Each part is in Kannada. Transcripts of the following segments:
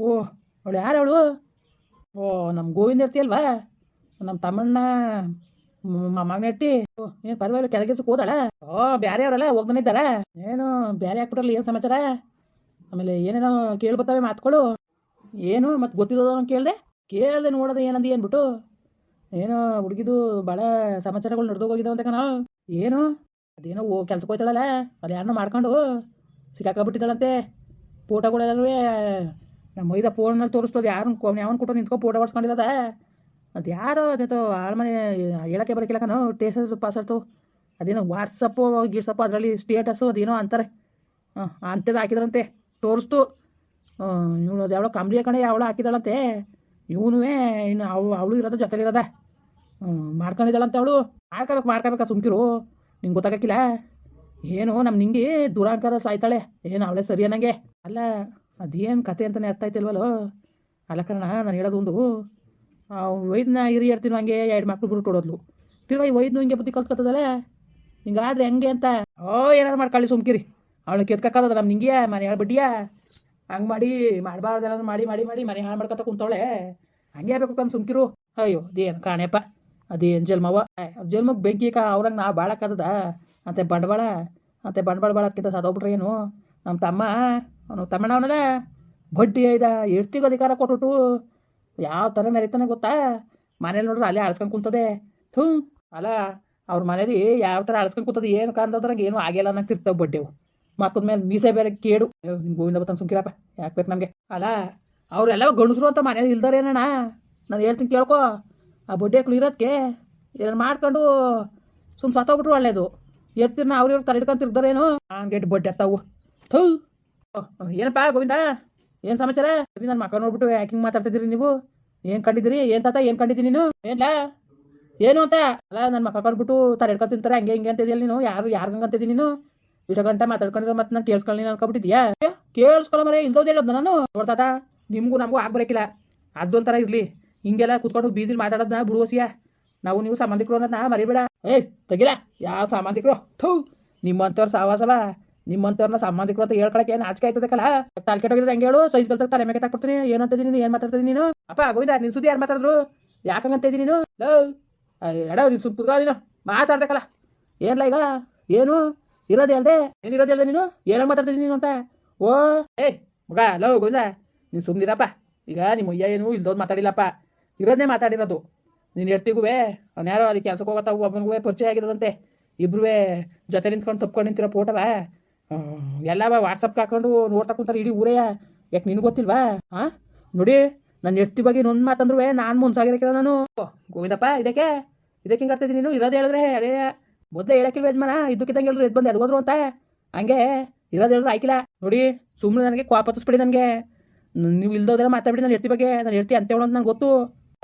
ಓ, ಅವಳು ಯಾರು ಅವಳು? ಓ ನಮ್ಮ ಗೋವಿಂದ ಇರ್ತಿ ಅಲ್ವಾ? ನಮ್ಮ ತಮ್ಮಣ್ಣ ಮಗನಟ್ಟಿ ಓ, ಏನು ಪರವಾಗಿಲ್ಲ ಕೆಲಸಕ್ಕೆ ಹೋದಾಳ? ಓ, ಬ್ಯಾರೆ ಅವರಲ್ಲ ಹೋಗ್ದನಿದ್ದಾರ ಏನು, ಬ್ಯಾರೆ ಹಾಕ್ಬಿಟ್ರಲ್ಲ, ಏನು ಸಮಾಚಾರ? ಆಮೇಲೆ ಏನೇನೋ ಕೇಳ್ಬತ್ತವೆ ಮಾತುಗಳು ಏನು, ಮತ್ತೆ ಗೊತ್ತಿರೋದು ಕೇಳಿದೆ? ಕೇಳಿದೆ ನೋಡೋದು ಏನಂದು ಏನ್ಬಿಟ್ಟು ಏನೋ ಹುಡುಗಿದು ಭಾಳ ಸಮಾಚಾರಗಳು ನಡೆದೋಗಿದಾವೆ ಅಂತ ನಾವು ಏನು? ಅದೇನೋ ಓ ಕೆಲ್ಸಕ್ಕೆ ಹೋಯ್ತಾಳಲ್ಲ? ಅದು ಯಾರನ್ನೋ ಮಾಡ್ಕೊಂಡು ಸಿಕ್ಕಾಕಬಿಟ್ಟಿದ್ದಾಳಂತೆ. ಫೋಟೋಗಳೆಲ್ಲರೂ ನಮ್ಮ ಮೈದ ಫೋನಲ್ಲಿ ತೋರಿಸ್ತದೆ, ಯಾರನ್ನ ಯಾವನ್ ಕೊಟ್ಟು ನಿಂತ್ಕೊ ಫೋಟೋ ಹೊಡ್ಸ್ಕೊಂಡಿರೋದ ಅದು ಯಾರೋ ಅದೇತೋ ಆಳ್ಮನೆ, ಹೇಳಕ್ಕೆ ಬರಕಿಲ್ಲ ನಾವು ಟೇಸ್ಟು ಪಾಸರ್ತು ಅದೇನೋ ವಾಟ್ಸಪ್ಪು ಗಿಟ್ಸಪ್ಪು ಅದರಲ್ಲಿ ಸ್ಟೇಟಸ್ಸು ಅದೇನೋ ಅಂತಾರೆ. ಹಾಂ ಅಂಥದ್ದು ಹಾಕಿದ್ರಂತೆ, ತೋರಿಸ್ತು. ಇವಳು ಅದು ಯಾವಳೋ ಕಂಬಳಿ ಕಣೆ, ಯಾವಳು ಹಾಕಿದಾಳಂತೆ ಇವನು ಇನ್ನು ಅವಳು ಅವಳು ಇರೋದು ಜೊತೆಲಿರೋದ. ಮಾಡ್ಕೊಂಡಿದ್ದಾಳಂತೆ ಅವಳು. ಮಾಡ್ಕೋಬೇಕು, ಮಾಡ್ಕೋಬೇಕಾ ಸುಮ್ಕಿರು. ನಿಂಗೆ ಗೊತ್ತಾಗಕ್ಕಿಲ್ಲ? ಏನು ನಮ್ಮ ನಿಂಗೆ ದುರಾಂಕಾರ ಸಾಯ್ತಾಳೆ. ಏನು ಅವಳೇ ಸರಿ ಅನ್ನಂಗೆ ಅಲ್ಲ ಅದೇನು ಕತೆ ಅಂತಲೇ ಅರ್ಥ ಆಯ್ತಿಲ್ವಲ್ಲೋ? ಅಲ್ಲ ಕಾರಣ ನಾನು ಹೇಳೋದು ಒಂದು ಹಿರಿ ಹೇಳ್ತೀನಿ ಹಂಗೆ ಎರಡು ಮಕ್ಳು ಬಿಟ್ಟು ಕೊಡೋದ್ಲು ತಿಳ ಈ ವೈದ್ಯನು ಹಿಂಗೆ ಬುದ್ಧಿ ಕಲ್ತ್ಕೊತದಲ್ಲೇ ಹಿಂಗಾದ್ರೆ ಹೆಂಗೆ ಅಂತ? ಓ, ಏನಾರು ಮಾಡ್ಕೊಳ್ಳಿ ಸುಮ್ಕಿರಿ. ಅವಳು ಕೆತ್ಕಕ್ಕದ ನಮ್ಮ ನಿಂಗೆ ಮನೆ ಹೇಳ್ಬಿಟ್ಟಿಯ ಹಂಗೆ ಮಾಡಿ ಮಾಡಬಾರ್ದೆಲ್ಲ ಮಾಡಿ ಮಾಡಿ ಮಾಡಿ ಮನೆ ಹಾಳು ಮಾಡ್ಕೊತ ಕುಂತವಳೆ. ಹಂಗೆ ಬೇಕು ಕಂದು ಸುಮ್ಕಿರು. ಅಯ್ಯೋ, ಅದೇನು ಕಾಣೆಪ್ಪ. ಅದೇನು ಜನ್ಮವ ಜಲ್ಮಕ್ಕೆ ಬೆಂಕಿ ಅವ್ರಂಗೆ ನಾ ಬಾಳಕ್ಕದ ಅಂತೆ ಬಂಡವಾಳ. ಅಂತೆ ಬಂಡವಾಳ ಬಾಳಕ್ಕಿಂತ ಸದೋಗ್ಬಿಟ್ರೆ ಏನು? ನಮ್ಮ ತಮ್ಮ ಅವನು ತಮ್ಮಣ್ಣ ಬಡ್ಡಿ ಐದ ಎಷ್ಟಿಗೆ ಅಧಿಕಾರ ಕೊಟ್ಬಿಟ್ಟು ಯಾವ ಥರ ಮೆರಿತಾನೆ ಗೊತ್ತಾ? ಮನೇಲಿ ನೋಡ್ರೆ ಅಲ್ಲೇ ಆಳ್ಸ್ಕೊಂಡು ಕುಂತದೆ. ಥೂ, ಅಲ್ಲ, ಅವ್ರ ಮನೇಲಿ ಯಾವ ಥರ ಆಳ್ಸ್ಕೊಂಡು ಕೂತದೆ, ಏನು ಕಾಣ್ದದ್ರಾಗ ಏನು ಆಗಿಲ್ಲ ಅನ್ನೋ ಬಡ್ಡೆವು ಮಕ್ಕದ ಮೇಲೆ ಮೀಸೆ ಬೇರೆ ಕೇಡು. ಗೋವಿಂದ ಬತ್ತನ ಸುಮ್ಕಿರಪ್ಪ, ಯಾಕೆ ಬೇಕು ನಮಗೆ? ಅಲ್ಲ ಅವರೆಲ್ಲ ಗಣಸರು ಅಂತ ಮನೇಲಿ ಇಲ್ದಾರೇನಣ್ಣ ನಾನು ಹೇಳ್ತೀನಿ ಕೇಳ್ಕೊ. ಆ ಬಡ್ಡೆ ಇರೋದಕ್ಕೆ ಏನಾರು ಮಾಡ್ಕೊಂಡು ಸುಮ್ಮನೆ ಸತ್ತೋಗ್ಬಿಟ್ರು ಒಳ್ಳೇದು. ಎತ್ತಿರ್ನ ಅವ್ರು ಇವ್ರು ತಲೆ ಹಿಡ್ಕೊಂಡು ಹಂಗೆ ಬಡ್ಡೆ ಅತ್ತಾವು ಥೂ. ಏನಪ್ಪ ಗೋವಿಂದ, ಏನು ಸಮಾಚಾರ? ನನ್ನ ಮಕ್ಕ ನೋಡ್ಬಿಟ್ಟು ಯಾಕೆ ಹಿಂಗೆ ಮಾತಾಡ್ತಿದ್ದೀರಿ ನೀವು. ಏನು ಕಂಡಿದ್ದೀರಿ? ಏನು ತಾತ, ಏನು ಕಂಡಿದ್ದೀನಿ ನೀನು? ಏನ್ಲ ಏನು ಅಂತ? ಅಲ್ಲ ನನ್ನ ಮಕ್ಕ ಕಂಡ್ಬಿಟ್ಟು ತಲೆ ಹಿಡ್ಕೊಂಡು ತಿಂತಾರೆ, ಹಂಗೆ, ಹಿಂಗೆ ಅಂತಿದ್ಯಲ್ಲ ನೀನು? ಯಾರು ಯಾರು ಹಂಗೆ ನೀನು? ಇಷ್ಟ ಗಂಟೆ ಮಾತಾಡ್ಕೊಂಡಿರೋ ಮತ್ತೆ ನಾನು ಕೇಳಿಸ್ಕೊಳ್ಳಿ ಅನ್ಕೊಬಿಟ್ಟಿದ್ಯಾ ಕೇಳಿಸ್ಕೊಳ್ಳೋ ಮರೆ ಇಲ್ದೋದು ಹೇಳೋದು ನಾನು. ನೋಡ್ತಾತ ನಿಮಗೂ ನಮಗೂ ಆಗ್ಬರಕಿಲ್ಲ. ಅದೊಂಥರ ಇರಲಿ. ಹಿಂಗೆಲ್ಲ ಕೂತ್ಕೊಂಡು ಬೀದಿಲಿ ಮಾತಾಡೋದನ್ನ ಬಿಡುವಸಿಯ ನಾವು ನೀವು ಸಂಬಂಧಿಕರು ಅನ್ನೋದನ್ನ ಮರಿಬೇಡ. ಏಯ್ ತೆಗಿಲ್ಲ ಯಾವ ಸಂಬಂಧಿಕರು ಥೂ, ನಿಮ್ಮಂಥವ್ರು ಸಾವಾಸವ. ನಿಮ್ಮಂಥವ್ರನ್ನ ಸಂಬಂಧಿಕರು ಅಂತ ಹೇಳ್ಕೊಳಕ್ಕೆ ನಾಚಿಕೆ ಆಯ್ತದಕ್ಕಲ್ಲ? ತಲೆ ಕೆಟ್ಟೋಗಿದ್ರೆ ಹೆಂಗೆ ಹೇಳು? ಸೈಜ್ ಕಲ್ತ ತಲೆ ಮೇಲೆ ತಾಕೊಡ್ತೀನಿ ಏನಂತ ನೀನು? ಏನು ಮಾತಾಡ್ತೀನಿ ನೀನು? ಅಪ್ಪ, ಗೋವಿಂದ, ನಿನ್ ಸುದ್ದಿ ಯಾರು ಮಾತಾಡಿದ್ರು? ಯಾಕಂಗಂತ ಇದ್ದೀನಿ ನೀನು? ಎಡ, ನೀನು ಸುಮ್ ನೀನು. ಮಾತಾಡ್ದಕ್ಕಲ್ಲ ಏನ್ಲ ಈಗ? ಏನು? ಇರೋದು ಹೇಳ್ದೆ ಏನು ಇರೋದು ಹೇಳ್ದೆ ನೀನು? ಏನೋ ಮಾತಾಡ್ತಿದ್ದೀನಿ ನೀನು ಅಂತ? ಓ ಏಯ್ ಮಗ, ಲೋ, ಗೋವಿಂದ, ನೀನು ಸುಮ್ಮನಿರಪ್ಪ ಈಗ ನಿಮ್ಮ ಅಯ್ಯ ಏನು ಇಲ್ದೋದು ಮಾತಾಡಿಲ್ಲಪ್ಪ. ಇರೋದನ್ನೇ ಮಾತಾಡಿರೋದು. ನೀನು ಎರ್ತಿಗುವೆ ಅವ್ನು ಯಾರೋ ಅಲ್ಲಿ ಕೆಲ್ಸಕ್ಕೆ ಹೋಗತ್ತ ಒಬ್ಬನಿಗೂ ಪರಿಚಯ ಆಗಿರೋದಂತೆ. ಇಬ್ರು ಜೊತೆ ನಿಂತ್ಕೊಂಡು ತಪ್ಕೊಂಡು ನಿಂತಿರೋ ಫೋಟೋವ? ಎಲ್ಲವ ವಾಟ್ಸಪ್ಗೆ ಹಾಕೊಂಡು ನೋಡ್ತಾ ಕುಂತಾರೆ ಇಡೀ ಊರೇ. ಯಾಕೆ ನಿನಗೆ ಗೊತ್ತಿಲ್ವಾ? ಹಾಂ ನೋಡಿ ನನ್ನ ಎಷ್ಟು ಬಗ್ಗೆ ಇನ್ನೊಂದು ಮಾತಂದ್ರು ನಾನು ಮುನ್ಸಾಗಿರಕ್ಕಿಲ್ಲ ನಾನು. ಗೋವಿಂದಪ್ಪ, ಇದಕ್ಕೆ? ಇದಕ್ಕೆ ಹಿಂಗೆ ನೀನು? ಇರೋದು ಹೇಳಿದ್ರೆ ಅದೇ, ಮೊದಲೇ ಹೇಳಕ್ಕಿಲ್ವ ಯಜಮಾನ? ಇದಕ್ಕಿದ್ದಂಗೆ ಹೇಳಿದ್ರು ಎದ್ದು ಬಂದು ಎದ್ಗೋದ್ರು ಅಂತ. ಹಂಗೆ, ಇರೋದು ಹೇಳಿದ್ರು ಆಯ್ಕಿಲ್ಲ. ನೋಡಿ ಸುಮ್ಮನೆ ನನಗೆ ಕೋಪ ನನಗೆ. ನೀವು ಇಲ್ದೋದ್ರೆ ಮಾತಾಡ್ಬಿಡಿ ನಾನು ಹೇಳ್ತಿ ಬಗ್ಗೆ, ನಾನು ಹೇಳ್ತಿ ಅಂತ ಹೇಳೋದು ನಂಗೆ ಗೊತ್ತು.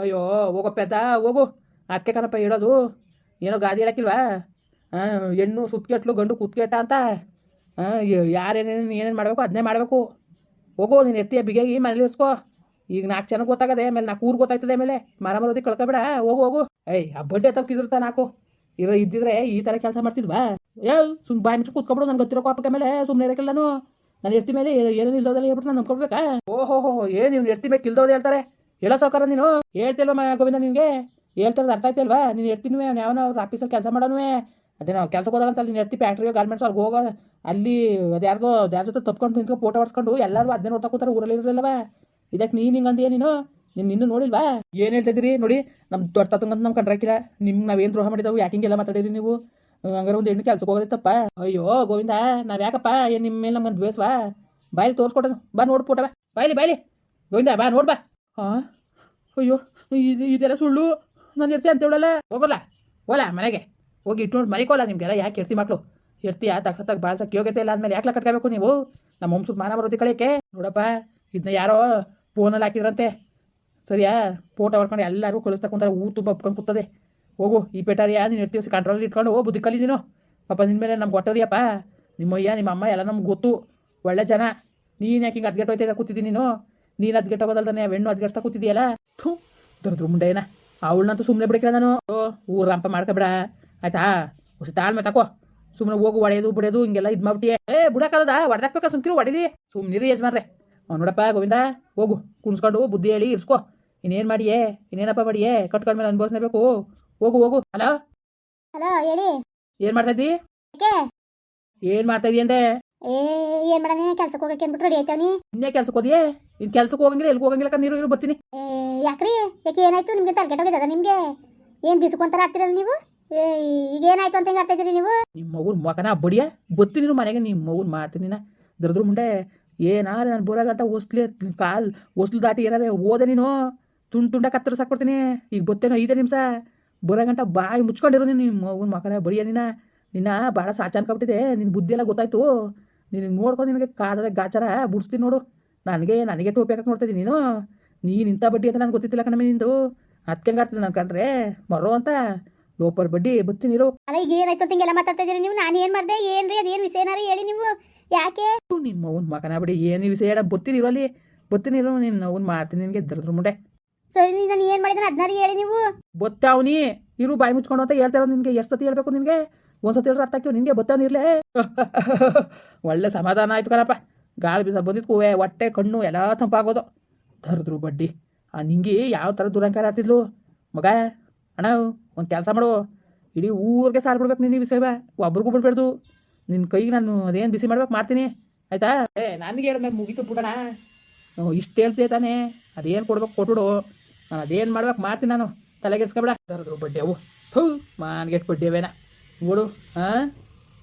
ಅಯ್ಯೋ ಹೋಗಪ್ಪ ಅದ ಹೋಗು. ಅದಕ್ಕೆ ಕಣಪ್ಪ ಹೇಳೋದು. ಏನೋ ಗಾದಿ ಹೇಳಕ್ಕಿಲ್ವಾ? ಹಾಂ ಹೆಣ್ಣು ಸುತ್ಕೆಟ್ಲು ಗಂಡು ಕುತ್ಕೆಟ ಅಂತ. ಯಾರೇನೇನು, ಏನೇನು ಮಾಡಬೇಕು ಅದನ್ನೇ ಮಾಡಬೇಕು. ಹೋಗೋ, ನೀನು ಎತ್ತಿಯ ಬಿಗಿಯಾಗಿ ಮನೇಲಿ ಇರ್ಸ್ಕೋ. ಈಗ ನಾಲ್ಕು ಜನಕ್ಕೆ ಗೊತ್ತಾಗದೆ, ಆಮೇಲೆ ನಾಲ್ಕು ಊರು ಗೊತ್ತಾಯ್ತದೆ ಆಮೇಲೆ. ಮರ ಮರೋದಿ ಕಳ್ಕೊಬೇಡ ಹೋಗು ಹೋಗು. ಏಯ್, ಆ ಬಡ್ಡೆ ತಪ್ಪಿದ್ರತ ನಾಲ್ಕು. ಇರೋ, ಇದ್ದಿದ್ರೆ ಈ ಥರ ಕೆಲಸ ಮಾಡ್ತಿದ್ವಾ? ಏ ಸುಮ್ಮ ಬಾಯಿ ಮಿಟ್ಟು ಕೂತ್ಕೊಬಿಡು, ನನಗೆ ಗೊತ್ತಿರೋ ಕಾಪಕ್ಕೆ ಮೇಲೆ ಸುಮ್ಮನೆ ಇರೋಕ್ಕಿಲ್ಲನು ನಾನು. ನಾನು ಮೇಲೆ ಏನೇನು ಇಲ್ದೋದಲ್ಲ ಹೇಳ್ಬಿಟ್ಟು ನಾನು ನಂಬ್ಕೊಬೇಕಾ ಓಹೋ ಹೋ ಏನು ನೀವು ಎರ್ತಿ ಮೇಲೆ ಇಲ್ದೋದು ಹೇಳ್ತಾರೆ. ಹೇಳೋ ಸಾವುಕಾರ ನೀನು? ಹೇಳ್ತಿಲ್ವ ಗೋವಿಂದ ನಿನಗೆ? ಹೇಳ್ತಿರೋದು ಅರ್ಥ ಆಯ್ತಿಲ್ವಾ ನೀನು ಎರ್ತಿನೂ ಯಾವನೋ ಅವ್ರ ಆಫೀಸಲ್ಲಿ ಕೆಲಸ ಮಾಡೋನು ಅದೇ ನಾವು ಕೆಲಸಕ್ಕೆ ಹೋದಾಳಂತ ಅಲ್ಲಿ ನೆಟ್ಟಿ ಫ್ಯಾಕ್ಟ್ರಿಯೋ ಗಾರ್ಮೆಂಟ್ಸ್ ಅವ್ರಿಗೆ ಹೋಗೋ, ಅಲ್ಲಿ ಅದು ಯಾರಿಗೋ ಯಾರ ಜೊತೆ ತಪ್ಕೊಂಡು ನಿಂತ್ಕೊಂಡು ಫೋಟೋ ಹೊಡ್ಸ್ಕೊಂಡು ಎಲ್ಲರೂ ಅದನ್ನೇ ನೋಡ್ತಾ ಕೂತಾರೆ, ಊರಲ್ಲಿ ಇರಲಿಲ್ಲವ ಇದಕ್ಕೆ ನೀನು ಏನು ನೀನು? ನೀನು ನಿನ್ನೂ ನೋಡಿಲ್ವಾ? ಏನು ಹೇಳ್ತಿದ್ದೀರಿ ನೋಡಿ ನಮ್ಮ ದೊಡ್ಡ ತತ್ತಂಗಂತ ನಮ್ಮ ಕಂಡ್ರಾಕಿಲ್ಲ ನಿಮ್ಗೆ ನಾವೇನು ದ್ರೋಹ ಮಾಡಿದವು, ಯಾಕೆ ಹಿಂಗೆಲ್ಲ ಮಾತಾಡಿರಿ ನೀವು? ಹಂಗಾರೆ ಒಂದು ಹೆಣ್ಣು ಕೆಲಸಕ್ಕೆ ಹೋಗೋದಿತ್ತಪ್ಪ ತಪ್ಪ? ಅಯ್ಯೋ, ಗೋವಿಂದ, ನಾವು ಯಾಕಪ್ಪ? ಏನು ನಿಮ್ಮ ಮೇಲೆ ನಮ್ಮನ್ನು ದ್ವೇಷವಾ? ಬಾಯಲ್ಲಿ ತೋರಿಸ್ಕೊಡೋಣ ಬಾ ನೋಡಿ ಫೋಟೋ ಬಾ ಬಾಯ್ಲಿ ಬಾಯ್ಲಿ. ಗೋವಿಂದ, ಬಾ, ನೋಡ್ ಬಾ. ಹಾಂ ಅಯ್ಯೋ, ಇದು, ಇದೆಲ್ಲ ಸುಳ್ಳು. ನಾನು ಇರ್ತೀನಿ ಅಂತ ಹೇಳಲ್ಲ ಹೋಗಲ್ಲ ಹೋಲ ಮನೆಗೆ? ಹೋಗಿ ಇಟ್ಟು ನೋಡಿ ಮರಿಕೋಲ್ಲ ನಿಮಗೆಲ್ಲ, ಯಾಕೆ ಇರ್ತಿ ಮಕ್ಕಳು ಇರ್ತೀಯ ತಕ್ಕ ಬಾಳ್ಸಕ್ಕೆ ಯೋಗ್ಯತೆ ಇಲ್ಲ ಅಂದಮೇಲೆ ಯಾಕೆ ಕಟ್ಕೋಬೇಕು ನೀವು? ನಮ್ಮ ವಂಶದ ಮಾನ ಬರೋದಿ ಕಳಿಯಕ್ಕೆ? ನೋಡಪ್ಪ ಇದನ್ನ ಯಾರೋ ಫೋನಲ್ಲಿ ಹಾಕಿದ್ರಂತೆ. ಸರಿಯಾ? ಫೋಟೋ ಹೊಡ್ಕೊಂಡು ಎಲ್ಲರೂ ಕಳಿಸ್ತಾ ಕುಂತಾರೆ ಹೂ ತುಂಬ ಒಪ್ಕೊಂಡು ಕೂತದೆ ಹೋಗು, ಈ ಪೆಟಾರಿಯ ನೀನು ಇರ್ತೀವಿ ಕಂಟ್ರೋಲ್ ಇಟ್ಕೊಂಡು ಹೋಗು ಬುದ್ಧಿ ಕಲಿ ನೀನು. ಪಾಪ ನಿನ್ನ ಮೇಲೆ ನಮ್ಗೆ ನಿಮ್ಮ ನಿಮ್ಮಯ್ಯ ನಿಮ್ಮ ಅಮ್ಮ ಎಲ್ಲ ನಮ್ಗೆ ಗೊತ್ತು. ಒಳ್ಳೆ ಜನ. ನೀನು ಯಾಕೆ ಹಿಂಗೆ ಅದ್ಗೆಟ್ ಹೋಯ್ತಾ ಕೂತಿದ್ದೀನಿ ನೀನು? ನೀನು ಹೋಗೋದಲ್ಲ ಹೋಗೋದಲ್ದಾನೆ ಹೆಣ್ಣು ಅದ್ಗೆಟ್ಸ್ತಾ ಕೂತಿದ್ಯಲ್ಲ? ಥೂ ದೊಡ್ಡ ಮುಂಡೆ ಏನ ಅವಳನ್ನಂತೂ ಸುಮ್ಮನೆ ಬಿಡಕ್ಕೆ ನಾನು. ಓ, ಊರು ರಂಪ ಮಾಡ್ಕೊಬೇಡ. ಆಯ್ತಾ? ಹೊಸ ತಾಳ್ಮೆ ತಕೋ ಸುಮ್ಮನೆ ಹೋಗು ಒಡೆಯೋದು ಬಿಡೋದು ಹಿಂಗೆಲ್ಲ ಇದು ಮಾಡ್ಬಿಟ್ಟಿಯೇ. ಏ ಬಿಡಕ್ಕದ ಹೊಡೆದಾಕ್ಬೇಕಾ ಸುಮ್ಕಿರು ಹೊಡೀರಿ ಸುಮ್ಮನಿರಿ ಯಜಮಾನ್ರೆ. ಅವ್ನು ನೋಡಪ್ಪ ಗೋವಿಂದ ಹೋಗು. ಕುಣಿಸ್ಕೊಂಡು ಬುದ್ಧಿ ಹೇಳಿ ಇರ್ಸ್ಕೋ. ಇನ್ನೇನು ಮಾಡಿಯೇ? ಇನ್ನೇನಪ್ಪ ಮಾಡಿಯೇ? ಕಟ್ಕೊಂಡ್ಮೇಲೆ ಅನ್ಭವಿಸ್ಲೇಬೇಕು ಹೋಗು ಹೋಗು. ಹಲೋ? ಹಲೋ ಹೇಳಿ. ಏನು ಮಾಡ್ತಾ ಇದ್ದಿ? ಏನು ಮಾಡ್ತಾ ಇದೀಯ ಅಂದೆ? ಏ ಏನ್ ಮಾಡನೆ ಕೆಲ್ಸಕ್ಕೆ ಹೋಗಕ್ಕೆ ಅನ್ಬಿಟ್ಟು ರೆಡಿ ಆಯ್ತಾವ್ನಿ. ಇನ್ನೇ ಕೆಲ್ಸಕ್ಕೆ ಹೋದಿಯೇ? ಇನ್ ಕೆಲ್ಸಕ್ಕೆ ಹೋಗಂಗಿಲ್ಲ ಎಲ್ಲಿ ಹೋಗಂಗಿಲ್ಲ ಕಣ್ ನೀರು ಇರು ಬರ್ತೀನಿ. ಯಾಕ್ರಿ? ಯಾಕೆ ಏನಾಯ್ತು? ನಿಮ್ಗೆ ತಲೆಕೆಟ್ಟೋಗಿದ್ದದ ನಿಮ್ಗೆ? ಏನ್ ದಿಸಕ್ಕೊಂತಾರ ಆಡ್ತಿರಲ್ಲ ನೀವು? ಏ ಈಗ ಏನಾಯ್ತು ಅಂತ ಹೆಂಗ್ ನೀವು? ನಿಮ್ಮ ಮಗುನ ಮಕನ ಬಡಿಯ? ಬತ್ತೀನಿ ಮನೆಗೆ ನಿಮ್ಮ ಮಗುನ ಮಾಡ್ತೀನಿ ನಾ. ದರದ್ರ ಮುಂಡೆ ಏನಾರ ನಾನು ಬರೋಗಂಟ ಹೊಸ್ಲಿ ಕಾಲ್ ಹೊಸ್ಲು ದಾಟಿ ಏನಾರ ಓದೆ ನೀನು? ತುಂಡು ತುಂಡ ಕತ್ತರ ಸಾಕೊಡ್ತೀನಿ ಈಗ ಬತ್ತೇನೋ ಐದೇ ನಿಮಿಷ. ಬೋರಾಗಂಟ ಬಾಯಿ ಮುಚ್ಕೊಂಡಿರು ನೀನು ನಿಮ್ಮ ಮಗುನ ಮಕನ ಬಡಿಯ ನೀನ? ನಿನ್ನ ಭಾಳ ಸಾಚಾನ್ಕೊಬಿಟ್ಟಿದೆ ನಿನ್ನ ಬುದ್ಧಿ ಎಲ್ಲ ಗೊತ್ತಾಯ್ತು. ನಿನಗೆ ನೋಡ್ಕೊಂಡು ನಿನಗೆ ಕಾದದ ಗಾಚಾರ ಬುಡಿಸ್ತೀನಿ ನೋಡು. ನನಗೆ ನನಗೆ ಟೋಪಿ ಹಾಕಕ್ಕೆ ನೋಡ್ತಿದ್ದೀನಿ ನೀನು. ನೀನು ಇಂಥ ಬಡ್ಡಿ ಅಂತ ನನಗೆ ಗೊತ್ತಿತ್ತಿಲ್ಲ ಕಣಮೆ ನಿಂದು. ಅದಕ್ಕೆ ಆಡ್ತಿದ್ದೆ ನಾನು ಕಂಡ್ರೆ? ಮರೋ ಅಂತ. ಲೋಪರ್ ಬಡ್ಡಿ ಬತ್ತಿನಿರೋ ಇರು ಅಲ್ಲ ಈಗ ಏನಾಯ್ತು ಅಂತ ಹಿಂಗೆಲ್ಲ ಮಾತಾಡ್ತಾ ಇದೀರಿ ನೀವು? ನಾನು ಏನ್ ಮಾಡ್ದೆ? ಏನ್ರಿ? ಅದೇನ್ ಏನಾರ ಹೇಳಿ ನೀವು? ಯಾಕೆ? ನಿಮ್ಮ ಅವ್ನ ಮಗನ ಬಿಡಿ ಏನು ವಿಷಯ? ಹೇಳ ಬತ್ತಿನಿರೋ ಇರು ಅಲ್ಲಿ. ಬತ್ತಿನಿರೋ ಇರು ನಿನ್ನ ಅವ್ನು ಮಾಡ್ತೀನಿ ನಿನಗೆ ದರ್ದ್ರ ಮುಂಡೆ. ಸರಿ ನಾನು ಏನ್ ಮಾಡಿದ್ರೆ ಅದನ್ನ ಹೇಳಿ ನೀವು. ಬತ್ತಾವ್ನಿ ಇರು ಬಾಯಿ ಮುಚ್ಕೊಂಡು ಅಂತ ಹೇಳ್ತಾ ಇರೋದು ನಿನಗೆ. ಎಷ್ಟು ಸತಿ ಹೇಳ್ಬೇಕು ನಿನಗೆ? ಒಂದ್ಸತಿ ಹೇಳಿದ್ರೆ ಅರ್ಥ ಹಾಕಿವ್ ನಿನಗೆ ಬತ್ತಾನಿರ್ಲೇ ಒಳ್ಳೆ ಸಮಾಧಾನ ಆಯ್ತು ಕಣಪ್ಪ. ಗಾಳಿ ಬೀಸ ಬಂದಿದ್ದು ಕೂವೆ ಹೊಟ್ಟೆ ಕಣ್ಣು ಎಲ್ಲ ತಂಪಾಗೋದು. ದರ್ದ್ರು ಬಡ್ಡಿ. ಆ ನಿಂಗೆ ಯಾವ ಥರ ದುರಂಕಾರ ಆಡ್ತಿದ್ಲು? ಮಗ ಅಣ್ಣ ಒಂದು ಕೆಲಸ ಮಾಡು. ಇಡೀ ಊರಿಗೆ ಸಾಲ ಬಿಡ್ಬೇಕು ನಿನ್ನ ಬಿಸಿ ವಿಷಯ ಒಬ್ರಿಗೂ ನಿನ್ನ ಕೈಗೆ ನಾನು ಅದೇನು ಬಿಸಿ ಮಾಡ್ಬೇಕು ಮಾಡ್ತೀನಿ. ಆಯ್ತಾ? ಏ, ನನಗೆ ಹೇಳ್ಬೇಕು ಮುಗಿತು ಬಿಡೋಣ. ಇಷ್ಟು ಹೇಳ್ತೀಯ ತಾನೇ? ಅದೇನು ಕೊಡ್ಬೇಕು ಕೊಟ್ಬಿಡು. ನಾನು ಅದೇನು ಮಾಡ್ಬೇಕು ಮಾಡ್ತೀನಿ ನಾನು. ತಲೆಗೆಡ್ಸ್ಕೊಬೇಡ ದರ್ದ್ರು ಬಡ್ಡಿ ಅವು. ಥೂ, ಮಾನ್ಗೆಟ್ ಬಡ್ಡಿ ಅವೇನ. ನೋಡು ಹಾಂ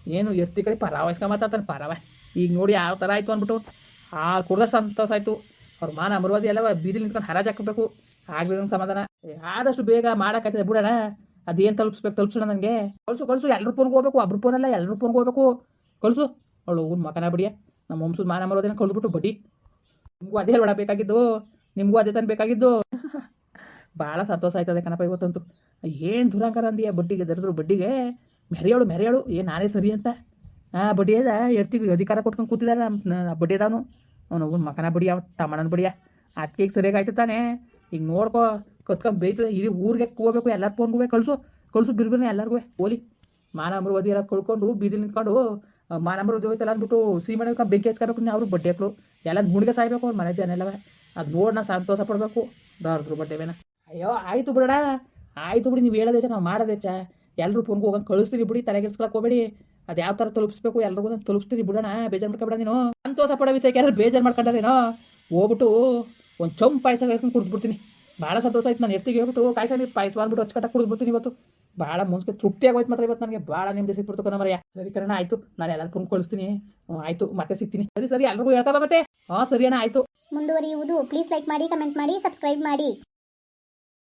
ಏನು ಎತ್ತಿ ಕಡೆ ಪರಾವ ಮಾತಾಡ್ತಾನೆ ಪರಾವ. ಈಗ ನೋಡಿ ಯಾವ ಥರ ಆಯಿತು ಅಂದ್ಬಿಟ್ಟು. ಆ ಕುಡ್ದಷ್ಟು ಸಂತೋಷ ಆಯಿತು. ಅವ್ರ ಮಾನ ಅಮರವಾದಿ ಎಲ್ಲ ಬೀದಿಲಿ ನಿಂತ್ಕೊಂಡು ಹರಾಜ್ ಹಾಕಬೇಕು. ಆಗ್ಲಿ ನಂಗೆ ಸಮಾಧಾನ. ಆದಷ್ಟು ಬೇಗ ಮಾಡೋಕ್ಕಾಗ್ತದೆ ಬಿಡೋಣ. ಅದೇನು ತಲುಪಿಸ್ಬೇಕು ತಲುಪಿಸೋಣ ನನಗೆ. ಕಳ್ಸು ಕಳ್ಸು ಎಲ್ಲರ ಫೋನ್ಗೆ ಹೋಗ್ಬೇಕು, ಒಬ್ರು ಫೋನಲ್ಲ ಎಲ್ಲರ ಫೋನ್ಗೆ ಹೋಗ್ಬೇಕು. ಕಳಿಸು. ಅವಳು ಅವ್ನ ಮಕನ ಬಿಡಿಯ. ನಮ್ಮ ವಂಶದ ಮಾನ ಮರೋದೇನ ಕಳ್ದ್ಬಿಟ್ಟು ಬಡ್ಡಿ ನಿಮಗೂ ಅದೇ ಹೊಡ ಬೇಕಾಗಿದ್ದು. ನಿಮಗೂ ಅದೇ ತಾನು ಬೇಕಾಗಿದ್ದು. ಭಾಳ ಸಂತೋಷ ಆಯ್ತದೆ ಕಣಪ್ಪ ಇವತ್ತಂತೂ. ಏನು ದುರಂಕಾರ ಅಂದಿಯ ಬಡ್ಡಿಗೆ, ದರಿದ್ರು ಬಡ್ಡಿಗೆ? ಮೆರೆಯೋಳು ಮೆರೆಯೋಳು. ಏನು ನಾನೇ ಸರಿ ಅಂತ. ಆ, ಬಡ್ಡಿ ಅದ. ಎತ್ತಿಗೆ ಅಧಿಕಾರ ಕೊಟ್ಕೊಂಡು ಕೂತಿದ್ದಾರೆ ನಮ್ಮ ಬಡ್ಡಿ ಅವನು ಅವ್ನ ಮಕನ ಬಡಿಯ ತಮ್ಮಣ್ಣನ ಬಡಿಯ ಅದಕ್ಕೆ ಈಗ ಸರಿಯಾಗಿ ಆಯ್ತು ತಾನೇ. ಈಗ ನೋಡ್ಕೊ ಕತ್ಕೊಂಡು ಬೇಯ್ತದೆ. ಇಡೀ ಊರಿಗೆ ಹೋಗ್ಬೇಕು ಎಲ್ಲರ ಫೋನ್ಗೂ ಕಳಿಸು ಕಳಿಸು ಬಿರ್ಬಿರ್ನ ಎಲ್ಲರಿಗೂ. ಓಲಿ ಮಾನ ಓದಿ ಎಲ್ಲ ಕಳ್ಕೊಂಡು ಬೀದಿ ನಿಂತ್ಕೊಂಡು ಆ, ಓದಿ ಹೋಯ್ತಲ್ಲ ಅಂದ್ಬಿಟ್ಟು ಸೀಮೆ ಬೆಂಕಿ ಹಚ್ಕೊಬೇಕು ಅವರು ಬಡ್ಡಿ ಹಾಕ್ಲು. ಎಲ್ಲ ಗುಣಿಗೆ ಸಾಯ್ಬೇಕು ಅವ್ರ ಮನೆ ಜನ ಎಲ್ಲವ ಅದು ನೋಡಿ ನಾ ಸಂತೋಷ ಪಡಬೇಕು. ದಾರ್ದ್ರು ಬಡ್ಡೆವೇನ ಅಯ್ಯೋ ಆಯಿತು ಬಿಡೋಣ. ಆಯಿತು ಬಿಡಿ ನೀವು ಹೇಳೋದೇಚ ನಾವು ಮಾಡೋದೇಚ ಎಲ್ಲರೂ ಫೋನ್ಗೆ ಹೋಗಂಗೆ ಕಳಿಸ್ತೀರಿ ಬಿಡಿ ತಲೆಗೆಡ್ಸ್ಕೊಳಕ್ಕೆ ಹೋಗಬೇಡಿ. ಅದು ಯಾವ ಥರ ತಲುಪಿಸ್ಬೇಕು ಎಲ್ರಿಗೂ ತಲುಪಿಸ್ತೀರಿ ಬಿಡೋಣ. ಬೇಜಾರು ಮಾಡ್ಕೊಬೇಡ ನೀನು. ಸಂತೋಷ ಪಡೋ ವಿಷಯಕ್ಕೆ ಯಾರು ಬೇಜಾರು ಮಾಡ್ಕೊಂಡ್ರೇನೋ? ಹೋಗ್ಬಿಟ್ಟು ಒಂದು ಚೊಂಬು ಪಾಯಸ ಕಾಯ್ಸ್ಕೊಂಡು ಕುಡಿದ್ಬಿಡ್ತೀನಿ ಭಾಳ ಸಂತೋಷ ಆಯ್ತು ನಾನು ಎತ್ತಿಗೆ ಹೇಳ್ಬಿಟ್ಟು ಕಾಯಿಸ ನೀವು ಪಾಯಸ ಮಾಡ್ಬಿಟ್ಟು ಅಚ್ಚುಕಟ್ಟಾಗಿ ಕುಡಿದ್ಬಿಡ್ತೀನಿ ಇವತ್ತು. ಭಾಳ ಮುನ್ಸ್ಕೆ ತೃಪ್ತಿ ಆಗೋಯ್ತು ಮಾತ್ರ ಇವತ್ತು ನನಗೆ. ಭಾಳ ನಿಮ್ದು ಸಿಕ್ಬಿಡ್ತು ಕಣ ಮರೆಯ ಸರಿ ಕಣ ಆಯಿತು. ನಾನು ಎಲ್ಲರೂ ಫೋನ್ ಕಳಿಸ್ತೀನಿ ಆಯಿತು, ಮತ್ತೆ ಸಿಗ್ತೀನಿ. ಸರಿ ಸರಿ, ಎಲ್ರಿಗೂ ಹೇಳ್ಕೊ ಬಾ ಮತ್ತೆ. ಹಾಂ, ಸರಿ ಅಣ್ಣ, ಆಯಿತು. ಮುಂದುವರಿಯುವುದು ಪ್ಲೀಸ್ ಲೈಕ್ ಮಾಡಿ ಕಮೆಂಟ್ ಮಾಡಿ ಸಬ್ಸ್ಕ್ರೈಬ್ ಮಾಡಿ.